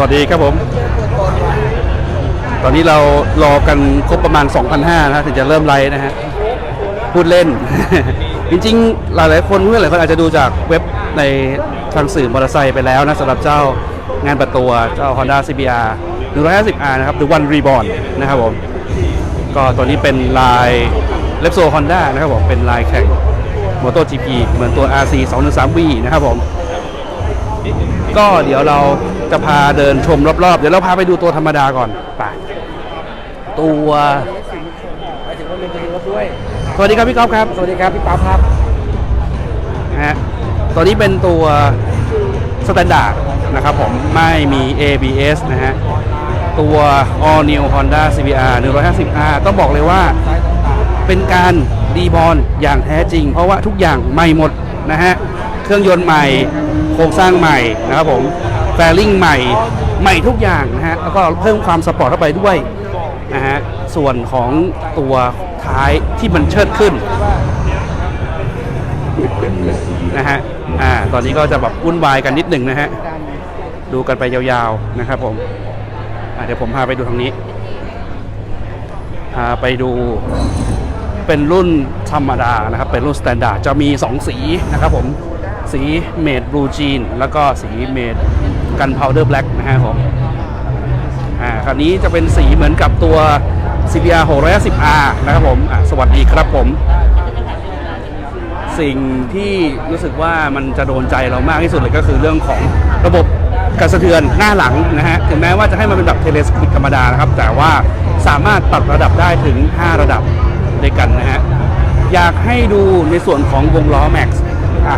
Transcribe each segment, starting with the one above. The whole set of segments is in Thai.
วัสดีครับผม ตอนนี้เรารอกันครบประมาณ 2,500นะถึงจะเริ่มไลฟ์นะฮะ พูดเล่น จริงๆ หลายๆ คนเพื่อนหลายคนอาจจะดูจากเว็บในทางสื่อมอเตอร์ไซค์ไปแล้วนะสำหรับเจ้างานปิดตัวเจ้า Honda CBR 150R นะครับหรือ One Reborn นะครับผม ก็ตัวนี้เป็นลายเล p โซ Honda นะครับผมเป็นลายแข่ง MotoGP เหมือนตัว RC 213V นะครับผม ก็เดี๋ยวเราจะพาเดินชมรอบๆ เดี๋ยวเราพาไปดูตัวธรรมดาก่อนไปตัวหมายถึงว่าเป็นตัวรถด้วย สวัสดีครับพี่ก๊อฟครับ สวัสดีครับพี่ป๊าบครับนะฮะตัวนี้เป็นตัวสแตนดาร์ดนะครับผมไม่มี ABS นะฮะ ตัว All New Honda CBR 150R ต้องบอกเลยว่าเป็นการดีบอลอย่างแท้จริง เพราะว่าทุกอย่างใหม่หมดนะฮะ เครื่องยนต์ใหม่โครงสร้างใหม่นะครับผมแฟลิงใหม่ใหม่ทุกอย่างนะฮะแล้วก็เพิ่มความสปอร์ตเข้าไปด้วยนะฮะส่วนของตัวท้ายที่มันเชิดขึ้นนะฮะอ่าตอนนี้ก็จะแบบวุ่นวายกันนิดหนึ่งนะฮะดูกันไปยาวๆนะครับผมเดี๋ยวผมพาไปดูทางนี้พาไปดูเป็นรุ่นธรรมดานะครับ เป็นรุ่นสแตนดาร์ดจะมี 2 สีนะครับผม สีเมดบลูจีนแล้วก็สีเมดกันพาวเดอร์แบล็กนะฮะผมอ่าคันนี้จะเป็นสีเหมือนกับตัว CBR 610R นะครับผมอะสวัสดีครับผม สิ่งที่รู้สึกว่ามันจะโดนใจเรามากที่สุดเลยก็คือเรื่องของระบบการสะเทือนหน้าหลังนะฮะถึงแม้ว่าจะให้มันเป็นแบบเทเลสควิกธรรมดานะครับ แต่ว่าสามารถปรับระดับได้ถึง 5 ระดับด้วยกันนะฮะอยากให้ดูในส่วนของวงล้อแม็กซ์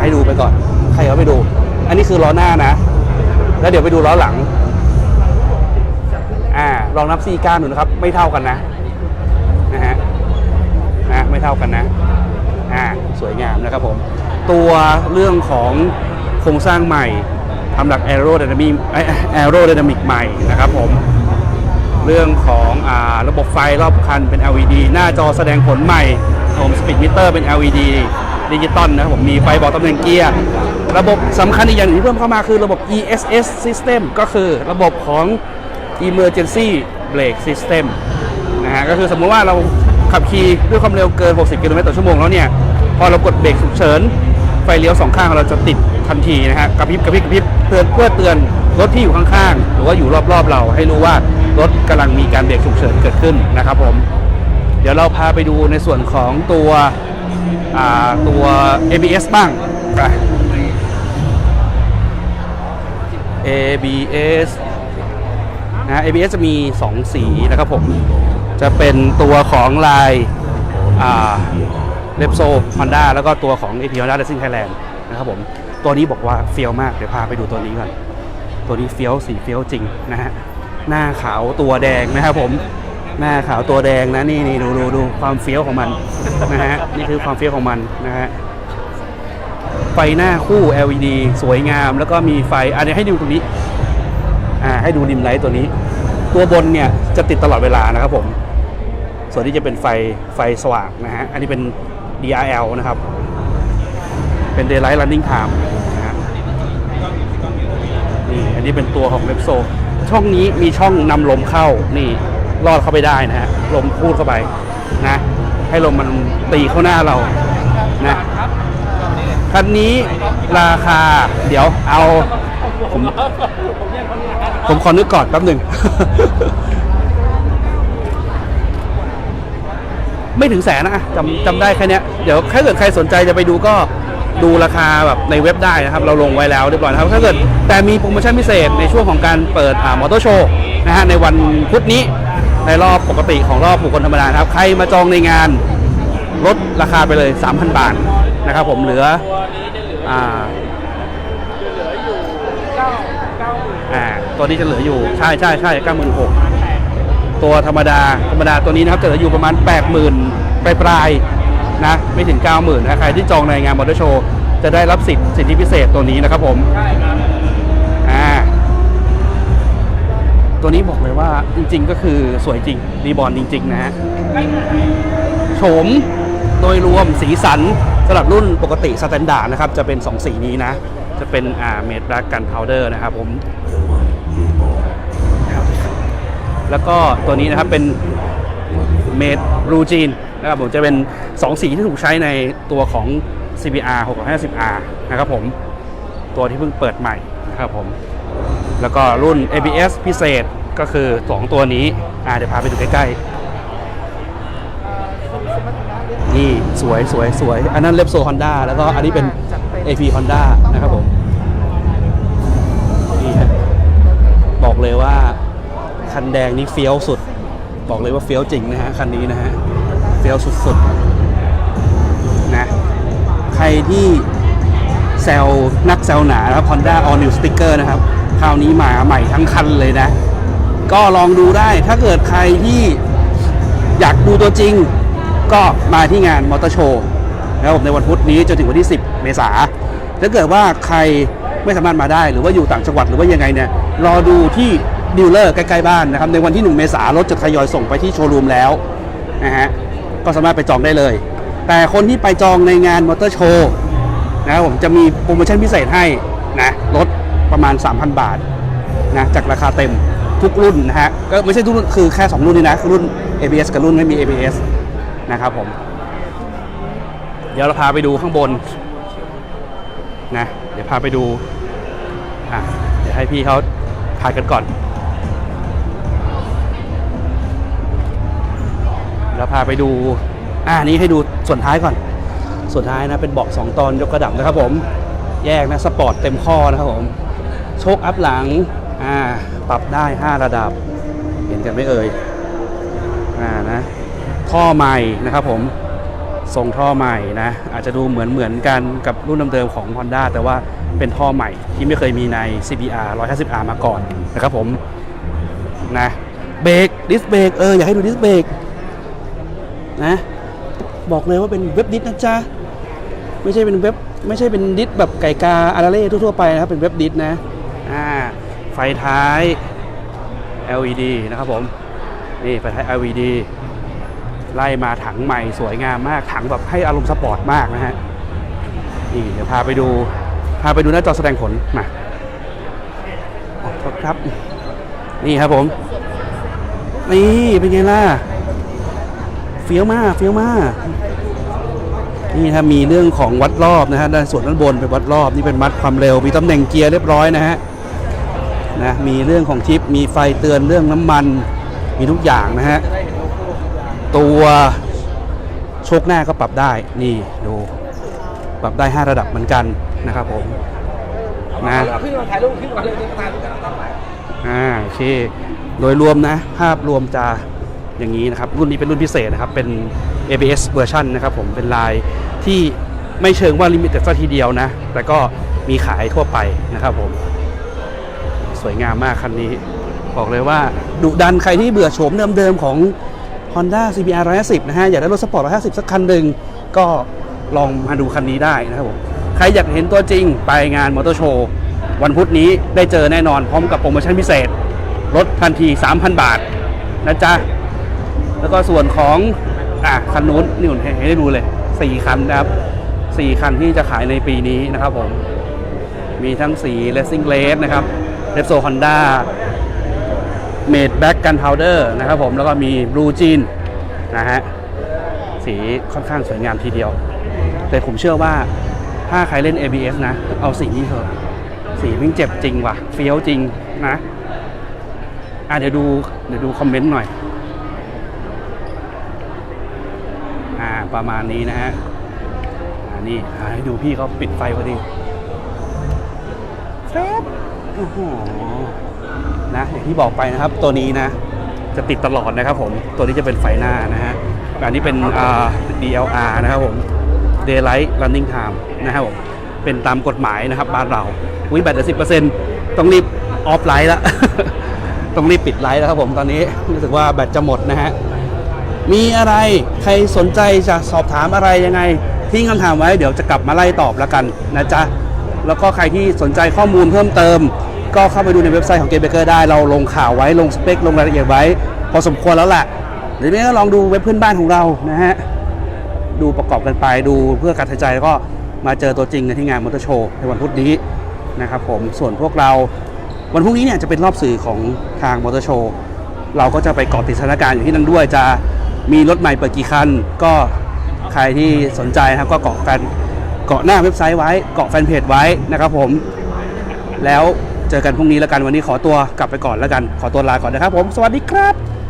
ให้ดูไปก่อน ใครเอาไปดู อันนี้คือล้อหน้านะ แล้วเดี๋ยวไปดูล้อหลัง อ่า ลองนับซีก้านดูนะครับ ไม่เท่ากันนะ นะฮะ นะ ไม่เท่ากันนะ อ่า สวยงามนะครับผม ตัวเรื่องของโครงสร้างใหม่ทำหลัก aerodynamic เอ้ย aerodynamic ใหม่นะครับผม เรื่องของอ่าระบบไฟรอบคันเป็น LED หน้าจอแสดงผลใหม่ผมสปีดมิเตอร์เป็น LED ดิจิตอลนะครับผมมีไฟบอกตำแหน่งเกียร์ ระบบสำคัญอีกอย่างหนึ่งที่เพิ่มเข้ามาคือระบบ ESS system ก็คือระบบของ emergency brake system นะฮะก็คือสมมุติว่าเราขับขี่ด้วยความเร็วเกิน 60 กิโลเมตรต่อชั่วโมงแล้วเนี่ย พอเรากดเบรกฉุกเฉิน ไฟเลี้ยวสองข้างเราจะติดทันทีนะฮะกระพริบกระพริบกระพริบเตือนเพื่อเตือนรถที่อยู่ข้างๆ หรือว่าอยู่รอบๆ เราให้รู้ว่ารถกำลังมีการเบรกฉุกเฉินเกิดขึ้นนะครับผม เดี๋ยวเราพาไปดูในส่วนของตัวตัว ABS บ้างไป ABS นะ ABS จะมี 2 สีนะครับผม จะเป็นตัวของลายเลปโซฮอนด้าแล้วก็ตัวของ AP Honda Racing Thailand นะครับผม ตัวนี้บอกว่าเฟี้ยวมาก เดี๋ยวพาไปดูตัวนี้ก่อน ตัวนี้เฟี้ยวสีเฟี้ยวจริงนะฮะ หน้าขาวตัวแดงนะครับผม หน้าขาวตัวแดงนะนี่นี่ดูดูดูความเฟี้ยวของมันนะฮะ นี่คือความเฟี้ยวของมันนะฮะ ไฟหน้าคู่ LED สวยงาม แล้วก็มีไฟอันนี้ให้ดูตรงนี้อ่าให้ดูริมไลท์ตัวนี้ ตัวบนเนี่ยจะติดตลอดเวลานะครับผม ส่วนที่จะเป็นไฟไฟสว่างนะฮะอันนี้เป็น DRL นะครับ เป็น Daylight Running Time นะฮะนี่อันนี้เป็นตัวของเล็บโซช่องนี้มีช่องนำลมเข้านี่ลอดเข้าไปได้นะฮะลมพูดเข้าไปนะ ให้ลมมันตีเข้าหน้าเรานะ คันนี้ราคา เดี๋ยวเอา ผมผมขอนึกก่อนแป๊บหนึ่ง ไม่ถึงแสนนะจำจำได้แค่เนี้ยเดี๋ยวถ้าเกิดใครสนใจจะไปดูก็ดูราคาแบบในเว็บได้นะครับ เราลงไว้แล้วเรียบร้อยครับ ถ้าเกิดแต่มีโปรโมชั่นพิเศษในช่วงของการเปิดอ่ามอเตอร์โชว์นะฮะในวันพุธนี้ในรอบปกติของรอบบุคคลธรรมดาครับ ใครมาจองในงานลดราคาไปเลย 3,000 บาท นะครับผมเหลืออ่าอ่าตัวนี้จะเหลืออยู่ใช่ใช่ใช่เก้าหมื่นหกตัวธรรมดาธรรมดาตัวนี้นะครับจะเหลืออยู่ประมาณ 8 0,000ื่นปลายปลายๆนะไม่ถึง 90,000นะใครที่จองในงานมอเตอร์โชว์จะได้รับสิทธิ์สิทธิพิเศษตัวนี้นะครับผมอ่าตัวนี้บอกเลยว่าจริง ๆ ก็คือสวยจริงรีบอลจริง ๆ นะฮะโฉมโดยรวมสีสัน สำหรับรุ่นปกติสแตนดาร์ดนะครับ จะเป็น 2 สีนี้นะ จะเป็นอ่าเมดแบล็กกันพาวเดอร์นะครับผมแล้วก็ตัวนี้นะครับเป็นเมดรูจีนนะครับผมจะเป็น 2 สีที่ถูกใช้ในตัวของ CBR 650R นะครับผม ตัวที่เพิ่งเปิดใหม่นะครับผม แล้วก็รุ่น ABS พิเศษก็คือ 2 ตัวนี้ อ่าเดี๋ยวพาไปดูใกล้ๆ นี่ สวยสวยสวย อันนั้นเลปโซฮอนด้าแล้วก็อันนี้เป็น AP Honda นะครับผมนี่ฮะบอกเลยว่า คันแดงนี่เฟี้ยวสุด บอกเลยว่าเฟี้ยวจริงนะฮะ คันนี้นะฮะ เฟี้ยวสุดๆนะ ใครที่แซลนักแซลหนานะครับ Honda All New Sticker นะครับ คราวนี้มาใหม่ทั้งคันเลยนะ ก็ลองดูได้ถ้าเกิดใครที่อยากดูตัวจริง ก็มาที่งานมอเตอร์โชว์นะครับผมในวันพุธนี้จนถึงวันที่ 10 เมษาถ้าเกิดว่าใครไม่สามารถมาได้หรือว่าอยู่ต่างจังหวัดหรือว่ายังไงเนี่ยรอดูที่ดีลเลอร์ใกล้ๆบ้านนะครับในวันที่ 1 เมษารถจะทยอยส่งไปที่โชว์รูมแล้วนะฮะก็สามารถไปจองได้เลย แต่คนที่ไปจองในงานมอเตอร์โชว์นะครับผมจะมีโปรโมชั่นพิเศษให้นะลดประมาณ 3,000 บาทนะจากราคาเต็มทุกรุ่นนะฮะก็ไม่ใช่ทุกรุ่นคือแค่ 2 รุ่นนี่นะรุ่น ABS กับรุ่นไม่มี ABS นะครับผม เดี๋ยวเราพาไปดูข้างบนนะเดี๋ยวพาไปดูอะเดี๋ยวให้พี่เขาถ่ายกันก่อน เราพาไปดูอ่านี้ให้ดูส่วนท้ายก่อน ส่วนท้ายนะเป็นเบาะ2ตอนยกกระดับนะครับผม แยกนะสปอร์ตเต็มข้อนะครับผม โชคอัพหลังอ่าปรับได้ 5 ระดับ เห็นกันไหมเอ่ยอ่านะ ท่อใหม่นะครับผมทรงท่อใหม่นะอาจจะดูเหมือนเหมือนกันกับรุ่นเดิมๆของ Honda แต่ว่าเป็นท่อใหม่ที่ไม่เคยมีใน CBR 150R มาก่อนนะครับผมนะเบรกดิสเบรกเอออยากให้ดูดิสเบรกนะบอกเลยว่าเป็นเว็บดิสนะจ๊ะ ไม่ใช่เป็นเว็บไม่ใช่เป็นดิสแบบไก่กาอาราเล่ทั่วๆไปนะครับ เป็นเว็บดิสนะอ่าไฟท้าย LED นะครับผม นี่ไฟท้าย LED ไล่มาถังใหม่สวยงามมาก ถังแบบให้อารมณ์สปอร์ตมากนะฮะนี่เดี๋ยวพาไปดูพาไปดูหน้าจอแสดงผลมาครับ นี่ครับผม นี่เป็นไงล่ะเฟี้ยวมากเฟี้ยวมากนี่ถ้ามีเรื่องของวัดรอบนะฮะด้านส่วนด้านบนเป็นวัดรอบนี่เป็นมัดความเร็ว มีตำแหน่งเกียร์เรียบร้อยนะฮะนะมีเรื่องของชิปมีไฟเตือนเรื่องน้ำมัน มีทุกอย่างนะฮะ ตัวโชคหน้าก็ปรับได้นี่ดูปรับได้ 5 ระดับเหมือนกันนะครับผมนะขึ้นมาถ่ายรูปขึ้นมาเลยถ่ายรูปกันต่อไปอ่าโอเคโดยรวมนะภาพรวมจะอย่างนี้นะครับ รุ่นนี้เป็นรุ่นพิเศษนะครับ เป็น ABS เวอร์ชันนะครับผมเป็นลายที่ไม่เชิงว่าลิมิเต็ดซะทีเดียวนะ แต่ก็มีขายทั่วไปนะครับผม สวยงามมากคันนี้ บอกเลยว่าดุดันใครที่เบื่อโฉมเดิมๆของ Honda CBR 150นะฮะอยากได้รถสปอร์ต150 สักคันหนึ่งก็ลองมาดูคันนี้ได้นะครับผมใครอยากเห็นตัวจริงไปงานมอเตอร์โชว์วันพุธนี้ได้เจอแน่นอนพร้อมกับโปรโมชั่นพิเศษลดทันที 3,000 บาทนะจ๊ะ แล้วก็ส่วนของอะคันนู้นนี่ผมให้ได้ดูเลย 4 คันนะครับ 4 คันที่จะขายในปีนี้นะครับผม มีทั้งสี Racing Race นะครับ Repsol Honda เมดแบ็กกันพาวเดอร์นะครับผมแล้วก็มีบลูจีนนะฮะสีค่อนข้างสวยงามทีเดียว แต่ผมเชื่อว่าถ้าใครเล่น ABS นะ เอาสีนี้เถอะสีมันเจ็บจริงว่ะเฟี้ยวจริงนะอะเดี๋ยวดูเดี๋ยวดูคอมเมนต์หน่อยอ่าประมาณนี้นะฮะอ่านี่ให้ดูพี่เขาปิดไฟพอดีแฟบโอ้โห นะอย่างที่บอกไปนะครับตัวนี้นะจะติดตลอดนะครับผมตัวนี้จะเป็นไฟหน้านะฮะอันนี้เป็น DLR นะครับผม Daylight Running Time นะครับผมเป็นตามกฎหมายนะครับบ้านเราอุ้ยแบตเหลือสิต้องรีบออฟไลท์แล้วต้องรีบปิดไลท์แล้วครับผมตอนนี้รู้สึกว่าแบตจะหมดนะฮะมีอะไรใครสนใจจะสอบถามอะไรยังไงทิ้งคำถามไว้เดี๋ยวจะกลับมาไล่ตอบแล้วกันนะจ๊ะแล้วก็ใครที่สนใจข้อมูลเพิ่มเติม ก็เข้าไปดูในเว็บไซต์ของเกมเบเกอร์ได้เราลงข่าวไว้ลงสเปคลงรายละเอียดไว้ พอสมควรแล้วแหละหรือไม่ก็ลองดูเว็บเพื่อนบ้านของเรานะฮะดูประกอบกันไปดูเพื่อการตัดสินใจแล้วก็มาเจอตัวจริงกันที่งานมอเตอร์โชว์ในวันพุธนี้นะครับผมส่วนพวกเราวันพรุ่งนี้เนี่ยจะเป็นรอบสื่อของทางมอเตอร์โชว์เราก็จะไปเกาะติดสถานการณ์อยู่ที่นั่นด้วยจะมีรถใหม่เปิดกี่คัน ก็ใครที่สนใจนะครับก็เกาะแฟนเกาะหน้าเว็บไซต์ไว้เกาะแฟนเพจไว้นะครับผมแล้ว เจอกันพรุ่งนี้แล้วกันวันนี้ขอตัวกลับไปก่อนแล้วกัน ขอตัวลาก่อนนะครับผมสวัสดีครับ